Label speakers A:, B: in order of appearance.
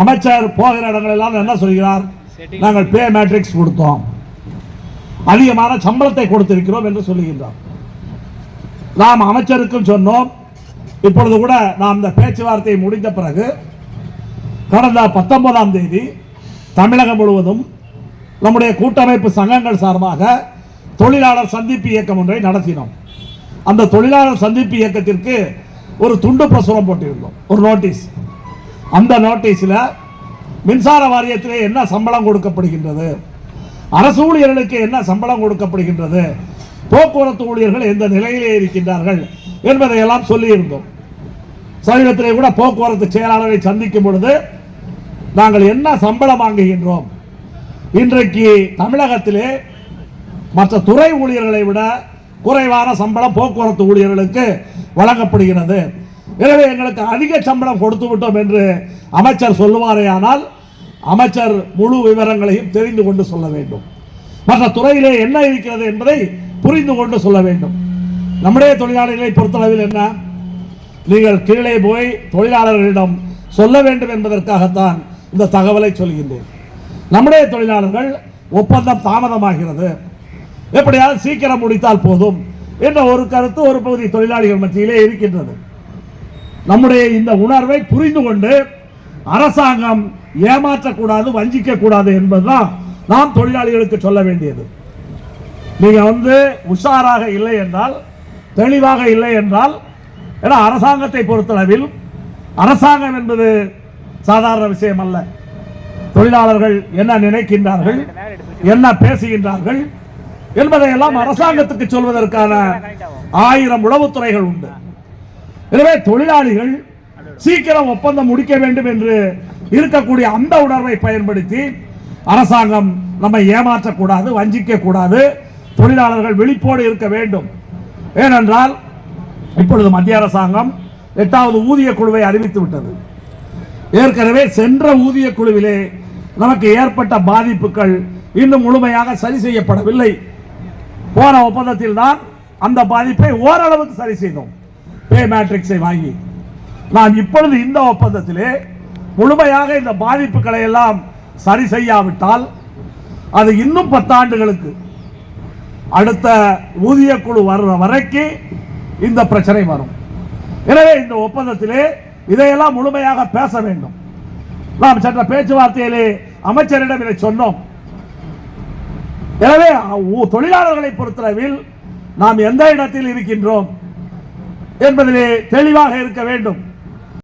A: அமைச்சர் போகிற இடங்களெல்லாம் என்ன சொல்கிறார்? நாங்கள் பே மேட்ரிக்ஸ் கொடுத்தோம். அதிகமான சம்பளத்தை கொடுத்திருக்கிறோம் என்று சொல்லுகின்றார். நாம் அமைச்சருக்கும் சொன்னோம். இப்பொழுது கூட நாம் இந்த பேச்சுவார்த்தை முடிந்த பிறகு கடந்த பத்தொன்பதாம் தேதி தமிழகம் முழுவதும் நம்முடைய கூட்டமைப்பு சங்கங்கள் சார்பாக தொழிலாளர் சந்திப்பு இயக்கம் ஒன்றை நடத்தினோம். அந்த தொழிலாளர் சந்திப்பு இயக்கத்திற்கு ஒரு துண்டு பிரசுரம் போட்டிருந்தோம். ஒரு நோட்டீஸ். அந்த நோட்டீஸில் மின்சார வாரியத்திலே என்ன சம்பளம் கொடுக்கப்படுகின்றது? அரசு ஊழியர்களுக்கு என்ன சம்பளம் கொடுக்கப்படுகின்றது? போக்குவரத்து ஊழியர்கள் எந்த நிலையிலே இருக்கின்றார்கள் என்பதையெல்லாம் சொல்லியிருந்தோம். சமீபத்திலே கூட போக்குவரத்து செயலாளரை சந்திக்கும் பொழுது நாங்கள் என்ன சம்பளம் வாங்குகின்றோம்? இன்றைக்கு தமிழகத்திலே மற்ற துறை ஊழியர்களை விட குறைவான சம்பளம் போக்குவரத்து ஊழியர்களுக்கு வழங்கப்படுகிறது. எனவே எங்களுக்கு அதிக சம்பளம் கொடுத்து விட்டோம் என்று அமைச்சர் சொல்லுவாரேயானால் அமைச்சர் முழு விவரங்களையும் தெரிந்து கொண்டு சொல்ல வேண்டும். மற்ற துறையிலே என்ன இருக்கிறது என்பதை புரிந்து கொண்டு சொல்ல வேண்டும். நம்முடைய தொழிலாளர்களை பொறுத்தளவில் என்ன? நீங்கள் கீழே போய் தொழிலாளர்களிடம் சொல்ல வேண்டும் என்பதற்காகத்தான் இந்த தகவலை சொல்கின்றேன். நம்முடைய தொழிலாளர்கள் ஒப்பந்தம் தாமதமாகிறது. எப்படியாவது சீக்கிரம் முடித்தால் போதும் என்ற ஒரு கருத்து ஒரு பகுதி தொழிலாளிகள் மத்தியிலே இருக்கின்றது. நம்முடைய இந்த உணர்வை புரிந்து கொண்டு அரசாங்கம் ஏமாற்றக்கூடாது வஞ்சிக்க கூடாது என்பதுதான் நாம் தொழிலாளிகளுக்கு சொல்ல வேண்டியது. நீங்க வந்து உஷாராக இல்லை என்றால் தெளிவாக இல்லை என்றால் ஏன்னா அரசாங்கத்தை பொறுத்தளவில் அரசாங்கம் என்பது சாதாரண விஷயம் அல்ல. தொழிலாளர்கள் என்ன நினைக்கின்றார்கள் என்ன பேசுகின்றார்கள் என்பதையெல்லாம் அரசாங்கத்துக்கு சொல்வதற்கான ஆயிரம் உளவுத்துறைகள் உண்டு. எனவே தொழிலாளிகள் சீக்கிரம் ஒப்பந்தம் முடிக்க வேண்டும் என்று இருக்கக்கூடிய அந்த உணர்வை பயன்படுத்தி அரசாங்கம் நம்மை ஏமாற்றக்கூடாது வஞ்சிக்க கூடாது தொழிலாளர்கள் விழிப்போடு இருக்க வேண்டும். ஏனென்றால் இப்பொழுது மத்திய அரசாங்கம் எட்டாவது ஊதிய குழுவை அறிவித்து விட்டது. ஏற்கனவே சென்ற ஊதிய குழுவிலே நமக்கு ஏற்பட்ட பாதிப்புகள் இன்னும் முழுமையாக சரி செய்யப்படவில்லை. போன ஒப்பந்தத்தில் தான் அந்த பாதிப்பை ஓரளவுக்கு சரி செய்தோம். பே மேட்ரிக்ஸை வாங்கி. நான் இப்பொழுது இந்த ஒப்பந்தத்திலே முழுமையாக இந்த பாதிப்புகளை எல்லாம் சரி செய்யாவிட்டால் அது இன்னும் பத்தாண்டுகளுக்கு அடுத்த ஊதிய குழு வர்ற வரைக்கும் இந்த பிரச்சனை வரும். எனவே இந்த ஒப்பந்தத்திலே இதையெல்லாம் முழுமையாக பேச வேண்டும். நாம் சென்ற பேச்சுவார்த்தையிலே அமைச்சரிடம் இதை சொன்னோம். எனவே தொழிலாளர்களை பொறுத்தளவில் நாம் எந்த இடத்தில் இருக்கின்றோம்? என்பதிலே தெளிவாக இருக்க வேண்டும்.